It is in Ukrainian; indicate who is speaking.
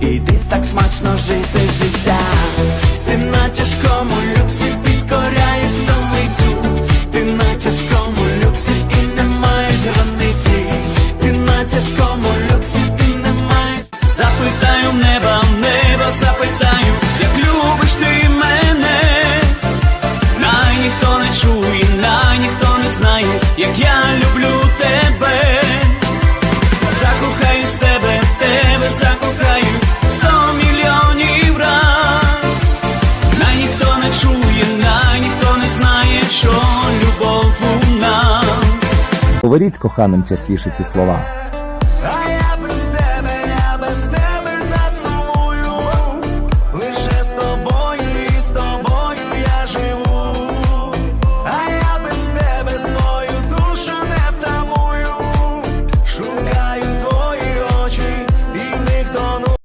Speaker 1: іди так смачно жити життя. Ти на тяжкому люксі підкоряєш столицю, ти на тяжкому люксі і не маєш границі, ти на тяжкому люксі і не маєш. Запитаю неба, неба запитаю, як любиш ти мене. Най ніхто не чує,
Speaker 2: Говоріть коханим частіше ці слова.